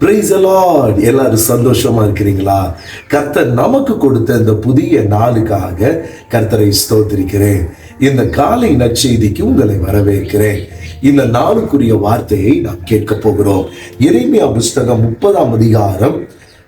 Price allot எல்லாரும் சந்தோஷமா இருக்கிறீங்களா? கர்த்தர் நமக்கு கொடுத்த இந்த புதிய நாளுக்காக கர்த்தரை ஸ்தோத்திருக்கிறேன். இந்த காலை நற்செய்திக்கு உங்களை வரவேற்கிறேன். இந்த நாளுக்குரிய வார்த்தையை நாம் கேட்க போகிறோம். இறைமையா புஸ்தகம் முப்பதாம் அதிகாரம்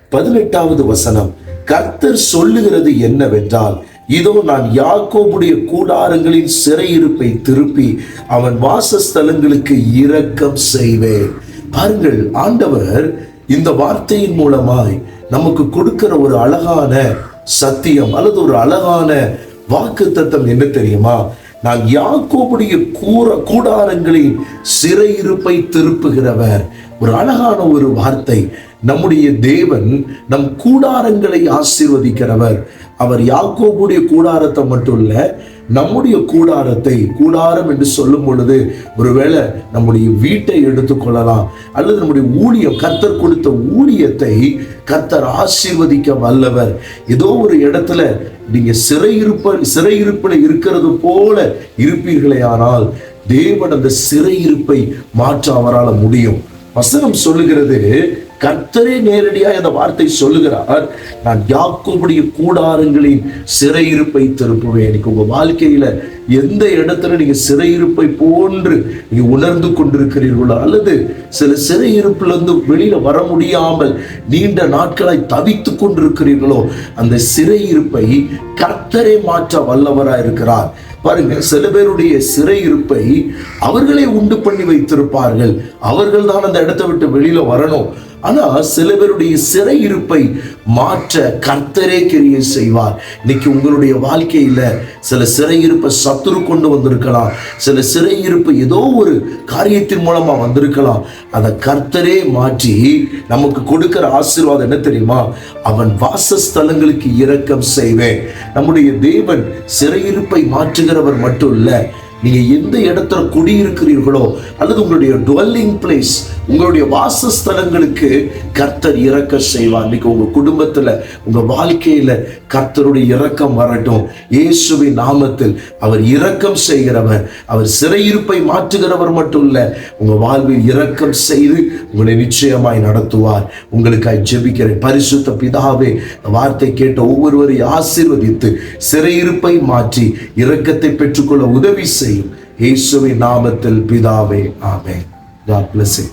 பதினெட்டாவது வசனம். கர்த்தர் சொல்லுகிறது என்னவென்றால் இதோ நான் யாக்கோபுடைய கூடாரங்களின் சிறையிருப்பை திருப்பி அவன் வாசஸ்தலங்களுக்கு இரக்கம் செய்வேன். பாருங்கள் ஆண்டவர் இந்த வார்த்தையின் மூலமாய் நமக்கு கொடுக்கிற ஒரு அழகான சத்தியம் அல்லது ஒரு அழகான வாக்கு தத்தம் என்ன தெரியுமா? நான் யாக்கோபுடைய கூற கூடாரங்களின் சிறையிருப்பை திருப்புகிறவர். ஒரு அழகான ஒரு வார்த்தை. நம்முடைய தேவன் நம் கூடாரங்களை ஆசீர்வதிக்கிறவர். அவர் யாக்கோபுடைய கூடாரத்தை மட்டும் இல்ல நம்முடைய கூடாரத்தை கூடாரம் என்று சொல்லும் பொழுது ஒருவேளை நம்முடைய வீட்டை எடுத்துக்கொள்ளலாம் அல்லது நம்முடைய ஊழியம் கர்த்தர் கொடுத்த ஊழியத்தை கர்த்தர் ஆசீர்வதிக்க வல்லவர். ஏதோ ஒரு இடத்துல நீங்க சிறையிருப்ப சிறையிருப்பில் இருக்கிறது போல இருப்பீர்களே ஆனால் தேவன் அந்த சிறையிருப்பை மாற்ற அவரால் முடியும். வசனம் சொல்லுகிறது கர்த்தரே நேரடியாக இந்த வார்த்தை சொல்லுகிறார் நான் யாக்கோபுடைய கூடாரங்களின் சிறையிருப்பை திருப்புவேன். இன்னைக்கு உங்க வாழ்க்கையில எந்த இடத்துல நீங்க சிறையிருப்பை போன்று நீங்க உணர்ந்து கொண்டிருக்கிறீர்களோ அல்லது சில சிறையிருப்புல இருந்து வெளியில வர முடியாமல் நீண்ட நாட்களாய் தவித்து கொண்டிருக்கிறீர்களோ அந்த சிறையிருப்பை கர்த்தரே மாற்ற வல்லவரா இருக்கிறார் பாருங்க சில பேருடைய சிறையிருப்பை அவர்களே உண்டு பண்ணி வைத்திருப்பார்கள். அவர்கள் தான் அந்த இடத்தை விட்டு வெளியில வரணும். ஆனா சில பேருடைய சிறையிருப்பை மாற்ற கர்த்தரே கிரியை செய்வார். இன்னைக்கு உங்களுடைய வாழ்க்கையில சில சிறையிருப்பை சத்துரு கொண்டு வந்திருக்கலாம். சில சிறையிருப்பு ஏதோ ஒரு காரியத்தின் மூலமா வந்திருக்கலாம். அதை கர்த்தரே மாற்றி நமக்கு கொடுக்கிற ஆசீர்வாதம் என்ன தெரியுமா? அவன் வாசஸ்தலங்களுக்கு இரக்கம் செய்வேன். நம்முடைய தேவன் சிறையிருப்பை மாற்றுகிறவர் மட்டும் இல்லை நீங்கள் எந்த இடத்துல குடியிருக்கிறீர்களோ அல்லது உங்களுடைய டுவெல்லிங் பிளேஸ் உங்களுடைய வாசஸ்தலங்களுக்கு கர்த்தர் இறக்க செய்வார். இன்னைக்கு உங்கள் குடும்பத்தில் உங்கள் வாழ்க்கையில் கர்த்தருடைய இறக்கம் வரட்டும். இயேசுவின் நாமத்தில் அவர் இரக்கம் செய்கிறவர் அவர் சிறையிருப்பை மாற்றுகிறவர் மட்டும் இல்லை உங்கள் வாழ்வில் இரக்கம் செய்து உங்களை நிச்சயமாய் நடத்துவார். உங்களுக்காய் ஜெபிக்கிறேன். பரிசுத்த பிதாவே வார்த்தை கேட்ட ஒவ்வொருவரையும் ஆசீர்வதித்து சிறையிருப்பை மாற்றி இரக்கத்தை பெற்றுக்கொள்ள உதவி செய்யும் இயேசுவின் நாமத்தில் பிதாவே ஆமென் God bless you.